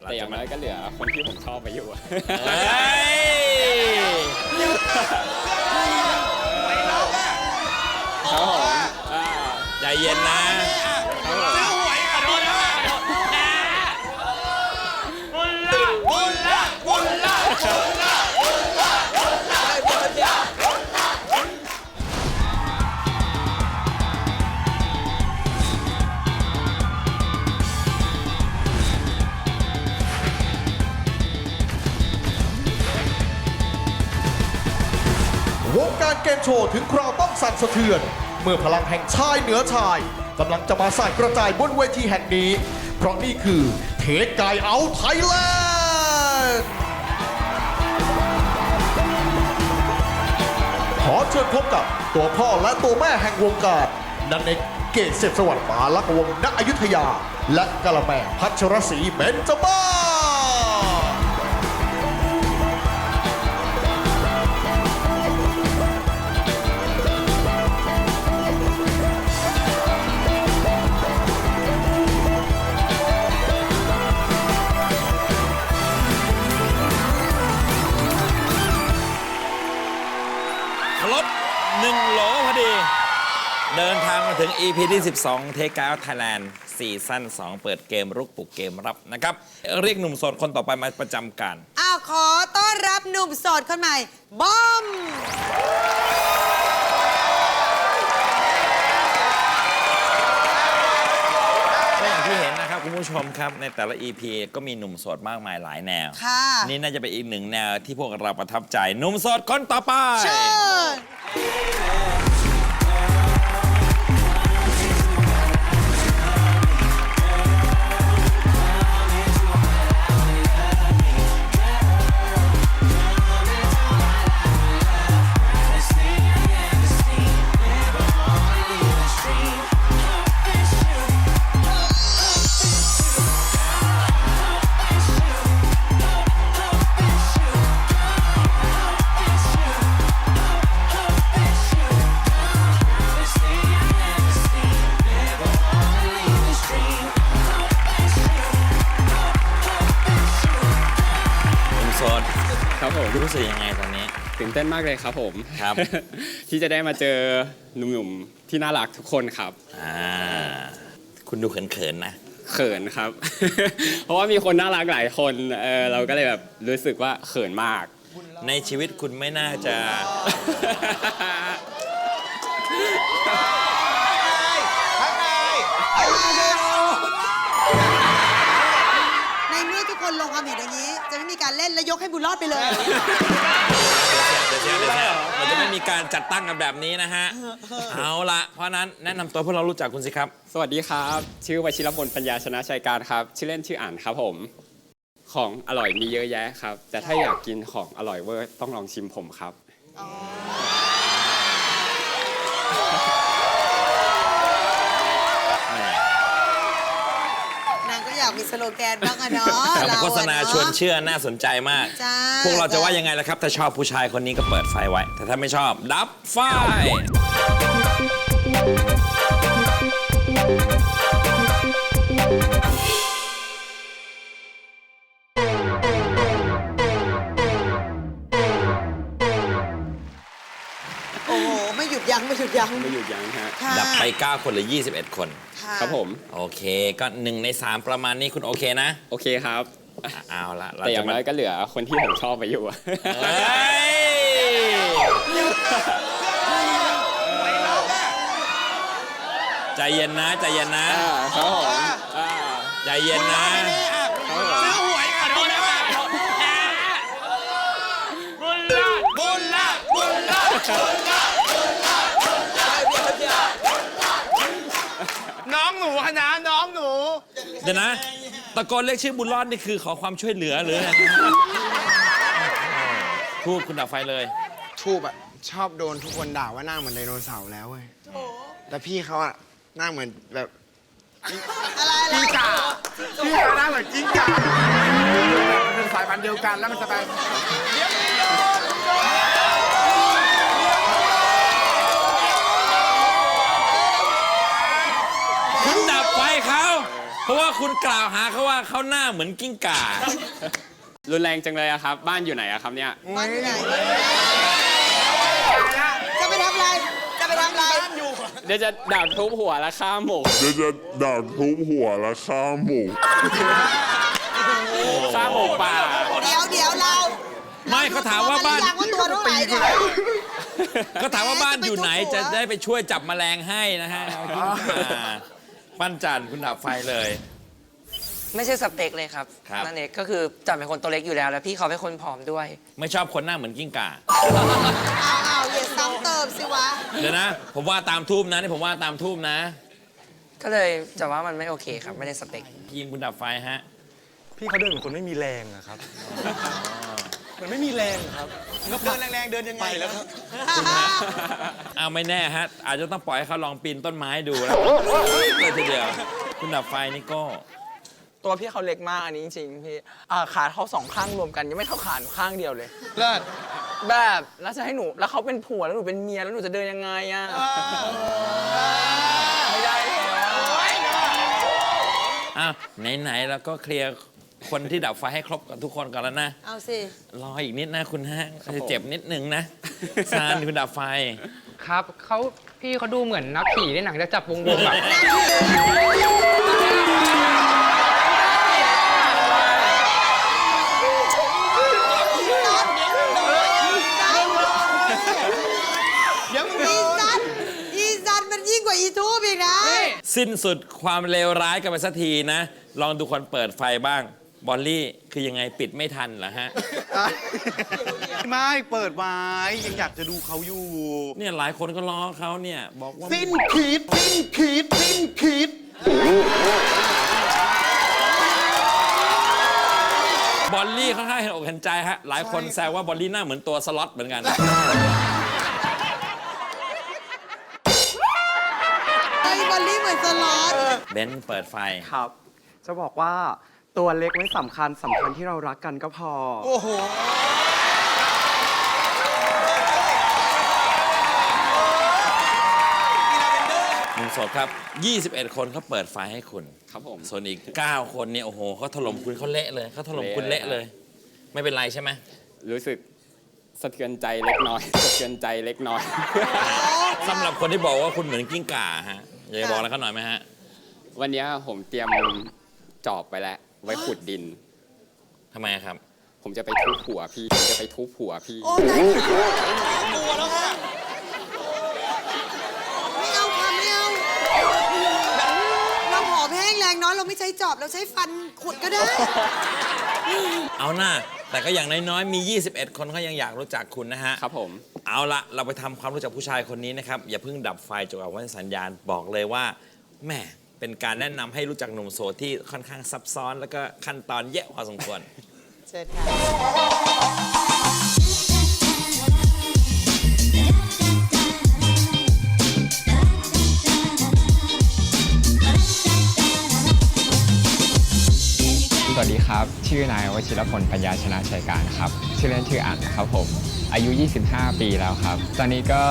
แต่อย่างน้อยก็เหลือคนที่ผมชอบไปอยู่อะเฮ้ยครับผมอ่า ใจเย็นนะ สั่นสะเทือน เมื่อพลังแห่งชายเหนือชายกำลังจะมาสายกระจายบนเวทีแห่งนี้ เพราะนี่คือเทสกายเอาไทยแลนด์ขอเชิญพบกับตัวพ่อและตัวแม่แห่งวงการนันเอกเกษเสพสวัสดิ์ปาลักวงณอยุธยา และกะละแมพัชรศรีเบญจมา หนึ่งโหลพอดี เดินทางมาถึง EP ที่ 12 เทกาวไทยแลนด์ซีซั่น2 เปิดเกมรุกปลุกเกมรับนะครับ เรียกหนุ่มโสดคนต่อไปมาประจำการ อ้าวขอต้อนรับหนุ่มโสดคนใหม่บอม ครับคุณผู้ชมครับ ในแต่ละ EP ก็มีหนุ่มโสดมากมายหลายแนว ค่ะนี่น่าจะเป็นอีกหนึ่งแนวที่พวกเราประทับใจหนุ่มโสดคนต่อไป เชิญ ครับผมรู้สึกยังไงตอนนี้ ตื่นเต้นมากเลยครับผมครับ ที่จะได้มาเจอหนุ่มๆที่น่ารักทุกคนครับอ่าคุณดูเขินๆนะเขินครับ เพราะว่ามีคนน่ารักหลายคนเออเราก็เลยแบบรู้สึกว่าเขินมาก ในชีวิตคุณไม่น่าจะในเมื่อทุกคนลงความเห็นอย่างนี้ จะไม่มีการเล่นและยกให้บุญรอดไปเลย เราจะไม่มีการจัดตั้งกันแบบนี้นะฮะ เอาละเพราะนั้นแนะนำตัวพวกเรารู้จักคุณสิครับ สวัสดีครับ ชื่อวชิรพลปัญญาชนะชัยการครับ ชื่อเล่นชื่ออ่านครับผม ของอร่อยมีเยอะแยะครับ แต่ถ้าอยากกินของอร่อยเวอร์ต้องลองชิมผมครับ อ มีสโลแกนบ้างอะเนาะคำเรอะโฆษณาเอะชวนเชื่อน่าสนใจมากจ้าพวกเราจะว่ายังไงล่ะครับ ถ้าชอบผู้ชายคนนี้ก็เปิดไฟไว้ แต่ถ้าไม่ชอบดับไฟ หไม่หยุดยั้งไม่หยุดยั้ง ไม่หยุดยั้งฮะค่ะ ดับไป 9 คนหรือ 21 คน ค่ะครับผมโอเค ก็หนึ่งใน 3 ประมาณนี้คุณโอเคนะโอเคครับ อะเอาละเราแต่อจะย่างมาน้อยก็เหลือคนที่ผมชอบไปอยู่อะ เฮ้ยใจเย็นนะ ใจเย็นนะ อ่าครับผมอ่าใจเย็นนะซื้อหวยกับโดนแล้วบุญละบุญละบุญละ น้องหนูคณะน้องหนู เดี๋ยวนะ ตะโกนเรียกชื่อบุญรอดนี่คือขอความช่วยเหลือหรืออะไรพูดคุณดับไฟเลย ทูบอะชอบโดนทุกคนด่าว่าหน้าเหมือนไดโนเสาร์แล้วเว้ยแต่พี่เขาอะหน้าเหมือนแบบอะไรอะไรกิ้งก่าพี่เขาหน้าเหมือนกิ้งก่ามันเป็นสายพันธุ์เดียวกันแล้วมันสบายคุณดับไฟ เขาเพราะว่าคุณกล่าวหาเขาว่าเขาหน้าเหมือนกิ้งก่า รุนแรงจังเลยอะครับ บ้านอยู่ไหนอะครับเนี่ย บ้านอยู่ไหนจะไปทำอะไร จะไปทำอะไรเดี๋ยวจะดักทุบหัวและฆ่าหมกเดี๋ยวจะดักทุบหัวและฆ่าหมูฆ่าหมกป่า เดี๋ยวเดี๋ยวเราไม่เขาถามว่าบ้านเรรู้ตัวหรือยังว่าตัวเท่าไหร่เนี่ยก็ถามว่าบ้านอยู่ไหนจะจะไปทุบหัวได้ไปช่วยจับแมลงให้นะฮะเอากิ้งก่า ปั้นจันทร์คุณดับไฟเลย ไม่ใช่สเปคเลยครับครับ นั่นเองก็คือจัดเป็นคนตัวเล็กอยู่แล้ว แล้วพี่เขาเป็นคนผอมด้วย ไม่ชอบคนหน้าเหมือนกิ้งก่าเอาเอาอย่าซ้ำเติมสิวะ เดี๋ยวนะ ผมว่าตามทูบนะนี่ผมว่าตามทูบนะ ก็เลยจะว่ามันไม่โอเคครับ ไม่ได้สเปคทีมคุณดับไฟฮะ พี่เขาเดินเหมือนคนไม่มีแรงอะครับ เหมือนไม่มีแรงอะครับ เดินแรงๆเดินยังไงไปแล้วครับอ้าวไม่แน่ฮะ อาจจะต้องปล่อยให้เขาลองปีนต้นไม้ดูแล้วเลยทีเดียว คุณดับไฟนี่ก็ ตัวพี่เขาเล็กมากอันนี้จริงๆพี่อ่าขาเขาสองข้างรวมกัน ยังไม่เท่าขาหนูข้างเดียวเลย เลิศแบบแล้วจะให้หนูแล้วเขาเป็นผัวแล้วหนูเป็นเมียแล้วหนูจะเดินยังไงอะไม่ได้แล้วอ้าวไหน ๆ แล้วก็เคลียร์ คนที่ดับไฟให้ครบกับทุกคนก่อนแล้วนะ เอาสิ รออีกนิดนะคุณฮะจะเจ็บนิดนึงนะซานคุณดับไฟ ครับเขาพี่เขาดูเหมือนนักขี่ในหนังจะจับวงวงแบบเดี๋ยวมึงอีซันอีซันมันยิ่งกว่าอีทูบอีกนะสิ้นสุดความเลวร้ายกันไปสักทีนะ ลองดูคนเปิดไฟบ้าง บอลลี่คือยังไงปิดไม่ทันเหรอฮะ ไม่เปิดไว้ยังอยากจะดูเขาอยู่ เนี่ยหลายคนก็ล้อเขาเนี่ยบอกว่าสิ้นคิดสิ้นคิดสิ้นคิด บอลลี่ค่อนข้างเห็นอกเห็นใจฮะหลายคนแซวว่าบอลลี่หน้าเหมือนตัวสล็อตเหมือนกัน ไอ้บอลลี่เหมือนสล็อตเบนซ์เปิดไฟ ครับ จะบอกว่า ตัวเล็กไม่สำคัญสำคัญที่เรารักกันก็พอ โอ้โห หนุ่มโสดครับ 21 คนเขาเปิดไฟให้คุณ ครับผม ส่วนอีก 9 คนเนี่ยโอ้โหเขาถล่มคุณเขาเละเลยเขาถล่มคุณเละเลย ไม่เป็นไรใช่ไหมรู้สึกสะเทือนใจเล็กน้อย สะเทือนใจเล็กน้อย สำหรับคนที่บอกว่าคุณเหมือนกิ้งก่าฮะอยากจะบอกอะไรเขาหน่อยไหมฮะ วันนี้ผมเตรียมจอบไปแล้ว ไว้ขุดดิน ทำไมครับ ผมจะไปทุบหัวพี่ ผมจะไปทุบหัวพี่ โอ้ตายไม่เอาค่ะไม่เอาเราผอมแห้งแรงน้อยเราไม่ใช้จอบเราใช้ฟันขุดก็ได้ เอาหน้า แต่ก็อย่างน้อยๆมี 21 คนเขายังอยากรู้จักคุณนะฮะครับผม เอาละเราไปทำความรู้จักผู้ชายคนนี้นะครับ อย่าเพิ่งดับไฟจนกว่าวันสัญญาณบอกเลยว่าแหม่ เป็นการแนะนำให้รู้จักหนุ่มโสดที่ค่อนข้างซับซ้อน แล้วก็ขั้นตอนเยอะพอสมควร เชิญค่ะ สวัสดีครับ ชื่อนาย วชิรพล ปัญญาชนะชัยการครับ ชื่อเล่นชื่ออั๋นครับผม อายุ 25 ปีแล้วครับ ตอนนี้ก็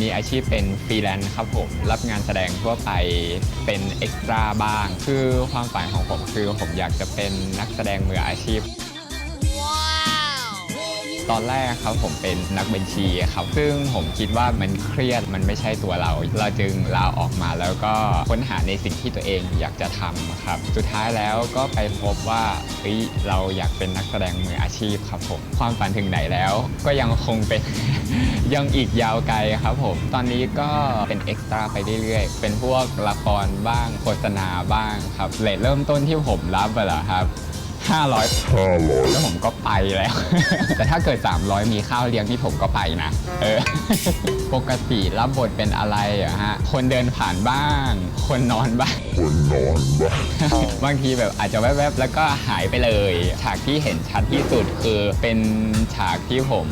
มีอาชีพเป็นฟรีแลนซ์ครับผม รับงานแสดงทั่วไปเป็นเอ็กซ์ตร้าบ้าง คือความฝันของผมคือผมอยากจะเป็นนักแสดงมืออาชีพ ตอนแรกครับผมเป็นนักบัญชีครับซึ่งผมคิดว่ามันเครียดมันไม่ใช่ตัวเรา เราจึงลาออกมาแล้วก็ค้นหาในสิ่งที่ตัวเองอยากจะทำครับ สุดท้ายแล้วก็ไปพบว่าเฮ้ยเราอยากเป็นนักแสดงมืออาชีพครับผมความฝันถึงไหนแล้วก็ยังคงเป็นยังอีกยาวไกลครับผม ตอนนี้ก็เป็นเอ็กซ์ตร้าไปเรื่อยๆ เป็นพวกละครบ้างโฆษณาบ้างครับเลทเริ่มต้นที่ผมรับอะเหรอครับ 500 แล้วผมก็ไปแล้ว แต่ถ้าเกิด 300 มีข้าวเลี้ยงที่ผมก็ไปนะ เออ ปกติรับบทเป็นอะไรอะฮะ คนเดินผ่านบ้าง คนนอนบ้าง คนนอนบ้าง บางทีแบบอาจจะแวบๆ แล้วก็หายไปเลย ฉากที่เห็นชัดที่สุดคือเป็นฉากที่ผม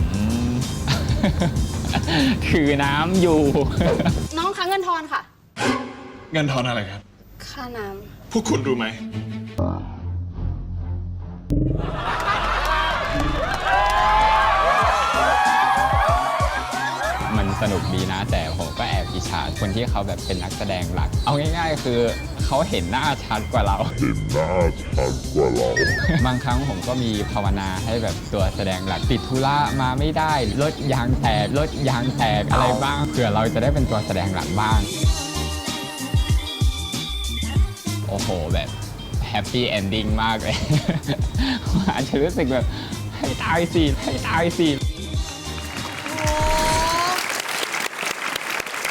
ถือน้ำอยู่ น้องคะเงินทอนค่ะ เงินทอนอะไรครับ ค่าน้พวกคุณรู้ไหม มันสนุกดีนะ แต่ผมก็แอบอิจฉาคนที่เขาแบบเป็นนักแสดงหลัก เอาง่ายๆ คือเขาเห็นหน้าชัดกว่าเรา เห็นหน้าชัดกว่าเรา บางครั้งผมก็มีภาวนาให้แบบตัวแสดงหลักติดธุระมาไม่ได้รถยางแตกรถยางแตกอะไรบ้างเผื่อเราจะได้เป็นตัวแสดงหลักบ้าง โอ้โหแบบ แฮปปี้เอนดิ้งมากเลย อาจจะรู้สึกแบบ ให้ตายสิ ให้ตายสิ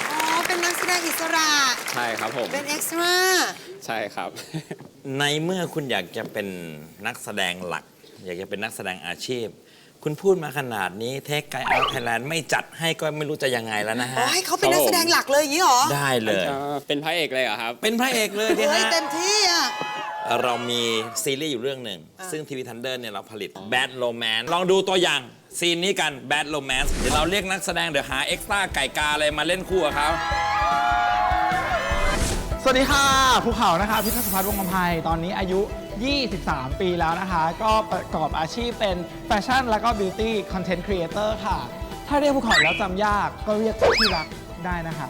อ๋อ เป็นนักแสดงอิสระ ใช่ครับผม เป็นเอ็กซ์ตร้า ใช่ครับ ในเมื่อคุณอยากจะเป็นนักแสดงหลัก อยากจะเป็นนักแสดงอาชีพ คุณพูดมาขนาดนี้เทคไกเอาไทยแลนด์ไม่จัดให้ก็ไม่รู้จะยังไงแล้วนะอ๋อ ฮะ ให้เขาเป็นนักแสดงหลักเลยอย่างนี้เหรอได้เลยเอ่อเป็นพระเอกเลยเหรอครับ เป็นพระเอกเลยที่เฮ้ยฮะเต็มที่อะ เรามีซีรีส์อยู่เรื่องหนึ่ง ซึ่งทีวีทันเดอร์เนี่ยเราผลิต Bad Romance ลองดูตัวอย่างซีนนี้กัน Bad Romance เดี๋ยวเราเรียกนักแสดงเดี๋ยวหาเอ็กซ์ตร้าไก่กาอะไรมาเล่นคู่กับเขาสวัสดีค่ะภูเขานะคะพิทักษ์สุพัฒน์วงศ์กำไพตอนนี้อายุ 23 ปีแล้วนะคะ ก็ประกอบอาชีพเป็นแฟชั่นแล้วก็บิวตี้คอนเทนต์ครีเอเตอร์ค่ะ ถ้าเรียกภูเขาแล้วจำยากก็เรียกที่รักได้นะคะ